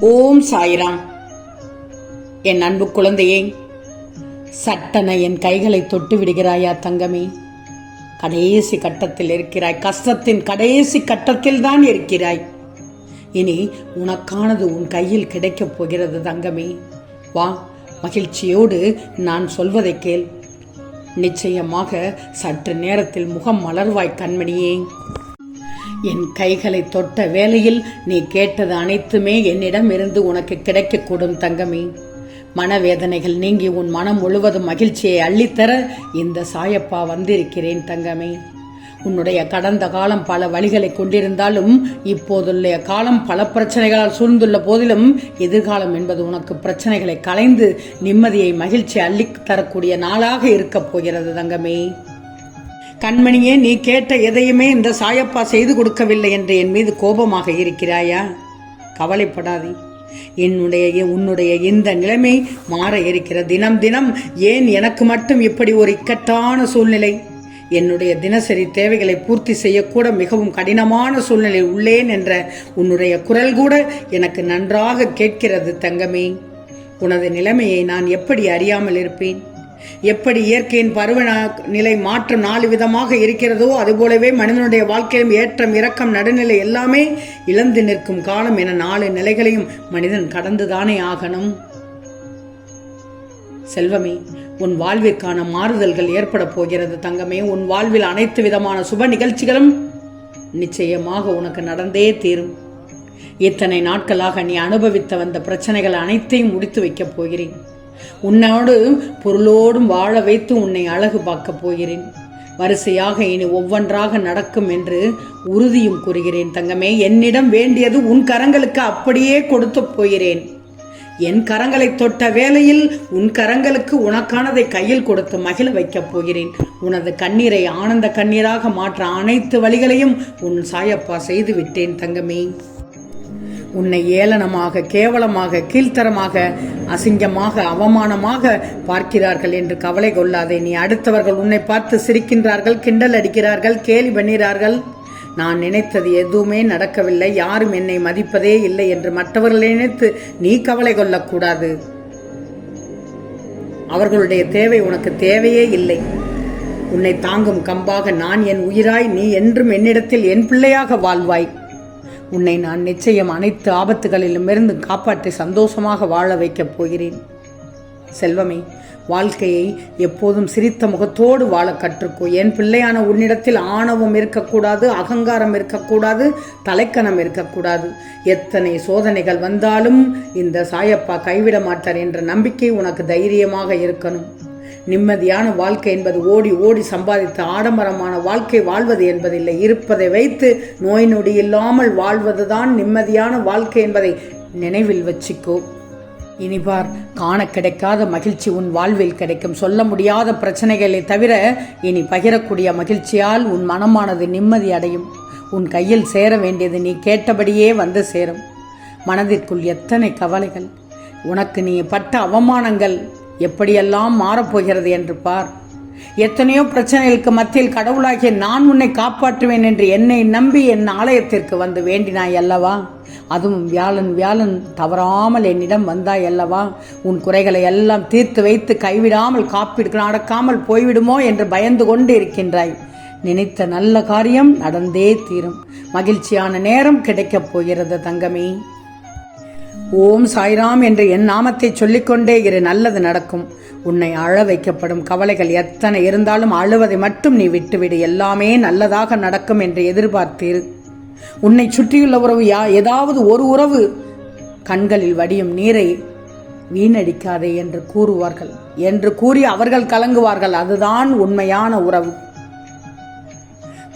ஓம் சாய்ராம். என் அன்பு குழந்தையே சட்டன என் கைகளை தொட்டு விடுகிறாயா தங்கமே? கடைசி கட்டத்தில் இருக்கிறாய் கஷ்டத்தின் கடைசி கட்டத்தில் தான் இருக்கிறாய். இனி உனக்கானது உன் கையில் கிடைக்கப் போகிறது தங்கமே. வா மகிழ்ச்சியோடு நான் சொல்வதை கேள். நிச்சயமாக சற்று நேரத்தில் முகம் மலர்வாய் கண்மணியே. என் கைகளை தொட்ட வேளையில் நீ கேட்டது அனைத்துமே என்னிடம் இருந்து உனக்கு கிடைக்கக்கூடும் தங்கமே. மனவேதனைகள் நீங்கி உன் மனம் முழுவதும் மகிழ்ச்சியை அள்ளித்தர இந்த சாயப்பா வந்திருக்கிறேன் தங்கமே. உன்னுடைய கடந்த காலம் பல வழிகளை கொண்டிருந்தாலும் இப்போதுள்ள காலம் பல பிரச்சனைகளால் சூழ்ந்துள்ள போதிலும் எதிர்காலம் என்பது உனக்கு பிரச்சனைகளை கலைந்து நிம்மதியை மகிழ்ச்சி அள்ளித் தரக்கூடிய நாளாக இருக்கப் போகிறது தங்கமே. கண்மணியே நீ கேட்ட எதையுமே இந்த சாயப்பா செய்து கொடுக்கவில்லை என்று என் மீது கோபமாக இருக்கிறாயா? கவலைப்படாதே. என்னுடைய உன்னுடைய இந்த நிலைமை மாற இருக்கிற தினம் தினம் ஏன் எனக்கு மட்டும் இப்படி ஒரு இக்கட்டான சூழ்நிலை? என்னுடைய தினசரி தேவைகளை பூர்த்தி செய்யக்கூட மிகவும் கடினமான சூழ்நிலை உள்ளேன் என்ற உன்னுடைய குரல் கூட எனக்கு நன்றாக கேட்கிறது தங்கமே. உனது நிலைமையை நான் எப்படி அறியாமல் இருப்பேன்? எப்படி இயற்கையின் பருவ நிலை மாற்றம் நாலு விதமாக இருக்கிறதோ அதுபோலவே மனிதனுடைய வாழ்க்கையிலும் ஏற்றம் இரக்கம் நடுநிலை எல்லாமே இழந்து நிற்கும் காலம் என நாலு நிலைகளையும் மனிதன் கடந்துதானே ஆகணும். செல்வமே உன் வாழ்விற்கான மாறுதல்கள் ஏற்பட போகிறது தங்கமே. உன் வாழ்வில் அனைத்து விதமான சுப நிகழ்ச்சிகளும் நிச்சயமாக உனக்கு நடந்தே தீரும். இத்தனை நாட்களாக நீ அனுபவித்த வந்த பிரச்சனைகள் அனைத்தையும் முடித்து வைக்கப் போகிறேன். உன்னோடு பொருளோடும் வாழ வைத்து உன்னை அழகு பார்க்கப் போகிறேன். வரிசையாக இனி ஒவ்வொன்றாக நடக்கும் என்று உறுதியும் கூறுகிறேன் தங்கமே. என்னிடம் வேண்டியது உன் கரங்களுக்கு அப்படியே கொடுத்து போகிறேன். என் கரங்களை தொட்ட வேளையில் உன் கரங்களுக்கு உனக்கானதை கையில் கொடுத்து மகிழ வைக்கப் போகிறேன். உனது கண்ணீரை ஆனந்த கண்ணீராக மாற்ற அனைத்து வழிகளையும் உன் சாயப்பா செய்து விட்டேன் தங்கமே. உன்னை ஏளனமாக கேவலமாக கீழ்த்தரமாக அசிங்கமாக அவமானமாக பார்க்கிறார்கள் என்று கவலை கொள்ளாதே. நீ அடுத்தவர்கள் உன்னை பார்த்து சிரிக்கின்றார்கள் கிண்டல் அடிக்கிறார்கள் கேலி பண்ணுகிறார்கள் நான் நினைத்தது எதுவுமே நடக்கவில்லை. யாரும் என்னை மதிப்பதே இல்லை என்று மற்றவர்களை நினைத்து நீ கவலை கொள்ளக்கூடாது. அவர்களுடைய தேவை உனக்கு தேவையே இல்லை. உன்னை தாங்கும் கம்பாக நான் என் உயிராய் நீ என்றும் என்னிடத்தில் என் பிள்ளையாக வாழ்வாய். உன்னை நான் நிச்சயம் அனைத்து ஆபத்துகளிலுமிருந்து காப்பாற்றி சந்தோஷமாக வாழ வைக்கப் போகிறேன். செல்வமே வாழ்க்கையை எப்போதும் சிரித்த முகத்தோடு வாழ கற்றுக்கோ. என் பிள்ளையான உன்னிடத்தில் ஆணவம் இருக்கக்கூடாது அகங்காரம் இருக்கக்கூடாது தலைக்கணம் இருக்கக்கூடாது. எத்தனை சோதனைகள் வந்தாலும் இந்த சாயப்பா கைவிட மாட்டார் என்ற நம்பிக்கை உனக்கு தைரியமாக இருக்கணும். நிம்மதியான வாழ்க்கை என்பது ஓடி ஓடி சம்பாதித்த ஆடம்பரமான வாழ்க்கை வாழ்வது என்பதில்லை. இருப்பதை வைத்து நோய் நொடி இல்லாமல் வாழ்வதுதான் நிம்மதியான வாழ்க்கை என்பதை நினைவில் வச்சுக்கோ. இனிபார் காண கிடைக்காத மகிழ்ச்சி உன் வாழ்வில் கிடைக்கும். சொல்ல முடியாத பிரச்சனைகளை தவிர இனி பகிரக்கூடிய மகிழ்ச்சியால் உன் மனமானது நிம்மதி அடையும். உன் கையில் சேர வேண்டியது நீ கேட்டபடியே வந்து சேரும். மனதிற்குள் எத்தனை கவலைகள். உனக்கு நீ பட்ட அவமானங்கள் எப்படியெல்லாம் மாறப்போகிறது என்று பார். எத்தனையோ பிரச்சனைகளுக்கு மத்தியில் கடவுளாகிய நான் உன்னை காப்பாற்றுவேன் என்று என்னை நம்பி என் ஆலயத்திற்கு வந்து வேண்டினாய் அல்லவா? அதுவும் வியாழன் வியாழன் தவறாமல் என்னிடம் வந்தாய் அல்லவா? உன் குறைகளை எல்லாம் தீர்த்து வைத்து கைவிடாமல் காப்பீடு நடக்காமல் போய்விடுமோ என்று பயந்து கொண்டு இருக்கின்றாய் நினைத்த நல்ல காரியம் நடந்தே தீரும். மகிழ்ச்சியான நேரம் கிடைக்கப் போகிறது தங்கமே. ஓம் சாய்ராம் என்று என் நாமத்தை சொல்லிக்கொண்டே இரு நல்லது நடக்கும். உன்னை அழ வைக்கப்படும் கவலைகள் எத்தனை இருந்தாலும் அழுவதை மட்டும் நீ விட்டுவிடு. எல்லாமே நல்லதாக நடக்கும் என்று எதிர்பார்த்தீர். உன்னை சுற்றியுள்ள உறவு யா ஏதாவது ஒரு உறவு கண்களில் வடியும் நீரை வீணடிக்காதே என்று கூறுவார்கள். என்று கூறி அவர்கள் கலங்குவார்கள். அதுதான் உண்மையான உறவு.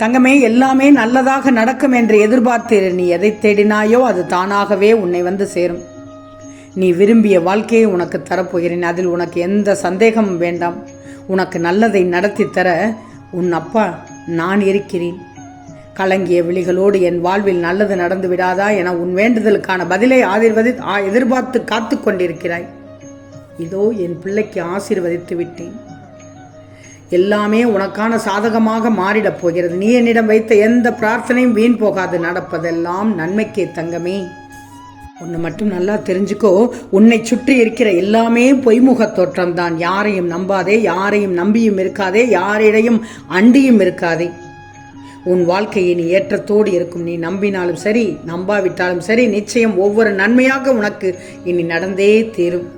தங்கமே எல்லாமே நல்லதாக நடக்கும் என்று எதிர்பார்த்தீர். நீ எதை தேடினாயோ அது தானாகவே உன்னை வந்து சேரும். நீ விரும்பிய வாழ்க்கையை உனக்கு தரப்போகிறேன். அதில் உனக்கு எந்த சந்தேகமும் வேண்டாம். உனக்கு நல்லதை நடத்தி தர உன் அப்பா நான் இருக்கிறேன். கலங்கிய விழிகளோடு என் வாழ்வில் நல்லது நடந்து விடாதா என உன் வேண்டுதலுக்கான பதிலை ஆதிர்வதி ஆ- எதிர்பார்த்து காத்து கொண்டிருக்கிறாய். இதோ என் பிள்ளைக்கு ஆசீர்வதித்து விட்டேன். எல்லாமே உனக்கான சாதகமாக மாறிடப் போகிறது. நீ என்னிடம் வைத்த எந்த பிரார்த்தனையும் வீண் போகாது. நடப்பதெல்லாம் நன்மைக்கே தங்கமே. ஒன்று மட்டும் நல்லா தெரிஞ்சுக்கோ. உன்னை சுற்றி இருக்கிற எல்லாமே பொய்முக தோற்றம் தான் யாரையும் நம்பாதே யாரையும் நம்பியும் இருக்காதே யாரிடையும் அண்டியும் இருக்காதே. உன் வாழ்க்கை இனி ஏற்றத்தோடு இருக்கும். நீ நம்பினாலும் சரி நம்பாவிட்டாலும் சரி நிச்சயம் ஒவ்வொரு நன்மையாக உனக்கு இனி நடந்தே தீரும்.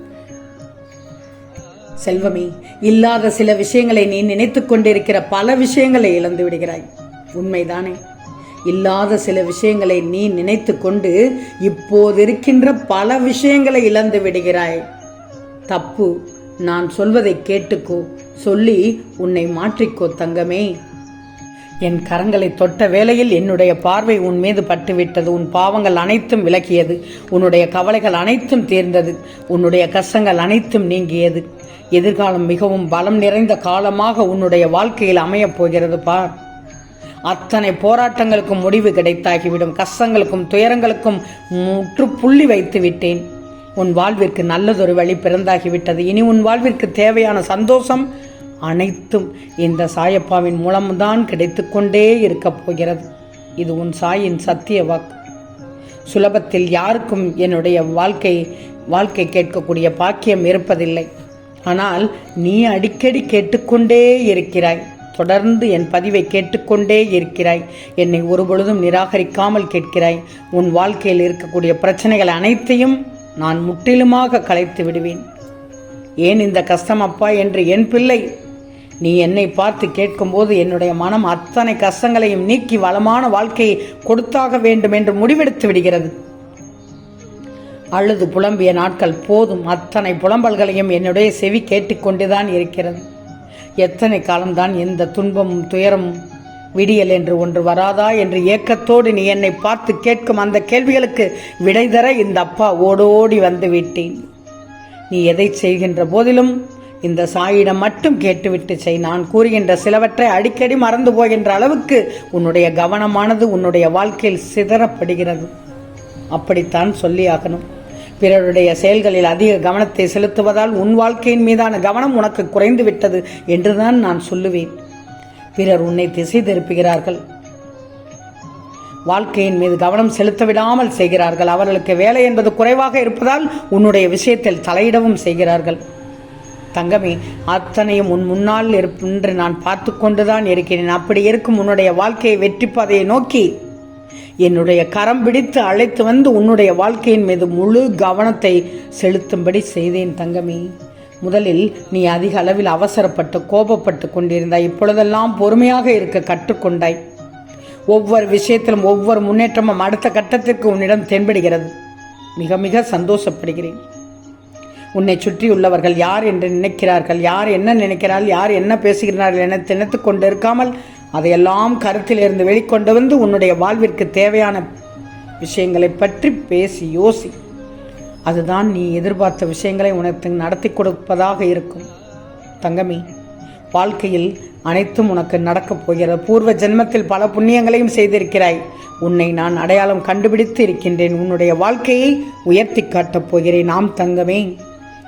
செல்வமே இல்லாத சில விஷயங்களை நீ நினைத்துக் கொண்டிருக்கிற பல விஷயங்களை இழந்து விடுகிறாய். உண்மைதானே. இல்லாத சில விஷயங்களை நீ நினைத்து கொண்டு இப்போது இருக்கின்ற பல விஷயங்களை இழந்து விடுகிறாய். தப்பு நான் சொல்வதை கேட்டுக்கோ சொல்லி உன்னை மாற்றிக்கோ தங்கமே. என் கரங்களை தொட்ட வேளையில் என்னுடைய பார்வை உன் மீது பட்டுவிட்டது. உன் பாவங்கள் அனைத்தும் விலக்கியது உன்னுடைய கவலைகள் அனைத்தும் தீர்ந்தது. உன்னுடைய கஷ்டங்கள் அனைத்தும் நீங்கியது. எதிர்காலம் மிகவும் பலம் நிறைந்த காலமாக உன்னுடைய வாழ்க்கையில் அமையப் போகிறது பார். அத்தனை போராட்டங்களுக்கும் முடிவு கிடைத்தாகிவிடும். கஷ்டங்களுக்கும் துயரங்களுக்கும் முற்றுப்புள்ளி வைத்து விட்டேன் உன் வாழ்விற்கு நல்லதொரு வழி பிறந்தாகிவிட்டது. இனி உன் வாழ்விற்கு தேவையான சந்தோஷம் அனைத்தும் இந்த சாயப்பாவின் மூலம்தான் கிடைத்துக்கொண்டே இருக்கப் போகிறது. இது உன் சாயின் சத்திய வாக்கு. சுலபத்தில் யாருக்கும் என்னுடைய வாழ்க்கை வாழ்க்கை கேட்கக்கூடிய பாக்கியம் இருப்பதில்லை. ஆனால் நீ அடிக்கடி கேட்டுக்கொண்டே இருக்கிறாய். தொடர்ந்து என் பதிவை கேட்டுக்கொண்டே இருக்கிறாய். என்னை ஒருபொழுதும் நிராகரிக்காமல் கேட்கிறாய். உன் வாழ்க்கையில் இருக்கக்கூடிய பிரச்சனைகள் அனைத்தையும் நான் முற்றிலுமாக கலைத்து விடுவேன். ஏன் இந்த கஷ்டம் அப்பா என்று என் பிள்ளை? நீ என்னை பார்த்து கேட்கும்போது என்னுடைய மனம் அத்தனை கஷ்டங்களையும் நீக்கி வளமான வாழ்க்கையை கொடுத்தாக வேண்டும் என்று முடிவெடுத்து விடுகிறது. அழுது புலம்பிய நாட்கள் போதும். அத்தனை புலம்பல்களையும் என்னுடைய செவி கேட்டுக்கொண்டுதான் இருக்கிறது. எத்தனை காலம்தான் இந்த துன்பமும் துயரமும் விடியல் என்று ஒன்று வராதா என்று ஏக்கத்தோடு நீ என்னை பார்த்து கேட்கும் அந்த கேள்விகளுக்கு விடை தர இந்த அப்பா ஓடோடி வந்து விட்டேன். நீ எதை செய்கின்ற போதிலும் இந்த சாயிடம் மட்டும் கேட்டுவிட்டு செய். நான் கூறுகின்ற சிலவற்றை அடிக்கடி மறந்து போகின்ற அளவுக்கு உன்னுடைய கவனமானது உன்னுடைய வாழ்க்கையில் சிதறப்படுகிறது. அப்படித்தான் சொல்லியாகணும் பிறருடைய செயல்களில் அதிக கவனத்தை செலுத்துவதால் உன் வாழ்க்கையின் மீதான கவனம் உனக்கு குறைந்து விட்டது என்றுதான் நான் சொல்லுவேன். பிறர் உன்னை திசை திருப்புகிறார்கள். வாழ்க்கையின் மீது கவனம் செலுத்த விடாமல் செய்கிறார்கள். அவர்களுக்கு வேலை என்பது குறைவாக இருப்பதால் உன்னுடைய விஷயத்தில் தலையிடவும் செய்கிறார்கள். தங்கமே அத்தனையும் உன் முன்னால் என்று நான் பார்த்து கொண்டுதான் இருக்கிறேன். அப்படி இருக்கும் உன்னுடைய வாழ்க்கையை வெற்றி பாதையை நோக்கி என்னுடைய கரம் பிடித்து அழைத்து வந்து உன்னுடைய வாழ்க்கையின் மீது முழு கவனத்தை செலுத்தும்படி செய்தேன் தங்கமே. முதலில் நீ அதிக அளவில் அவசரப்பட்டு கோபப்பட்டு கொண்டிருந்தாய். இப்பொழுதெல்லாம் பொறுமையாக இருக்க கற்றுக்கொண்டாய். ஒவ்வொரு விஷயத்திலும் ஒவ்வொரு முன்னேற்றமும் அடுத்த கட்டத்திற்கு உன்னிடம் தென்படுகிறது. மிக மிக சந்தோஷப்படுகிறேன். உன்னை சுற்றியுள்ளவர்கள் யார் என்று நினைக்கிறார்கள்? யார் என்ன நினைக்கிறார்கள் யார் என்ன பேசுகிறார்கள் என திணத்து கொண்டு இருக்காமல் அதையெல்லாம் கருத்தில் இருந்து வெளிக்கொண்டு வந்து உன்னுடைய வாழ்விற்கு தேவையான விஷயங்களை பற்றி பேசி யோசி. அதுதான் நீ எதிர்பார்த்த விஷயங்களை உனக்கு நடத்தி கொடுப்பதாக இருக்கும். தங்கமி வாழ்க்கையில் அனைத்தும் உனக்கு நடக்கப் போகிறது பூர்வ ஜென்மத்தில் பல புண்ணியங்களையும் செய்திருக்கிறாய். உன்னை நான் அடையாளம் கண்டுபிடித்து இருக்கின்றேன். உன்னுடைய வாழ்க்கையை உயர்த்தி காட்டப் போகிறேன். நாம் தங்கமே.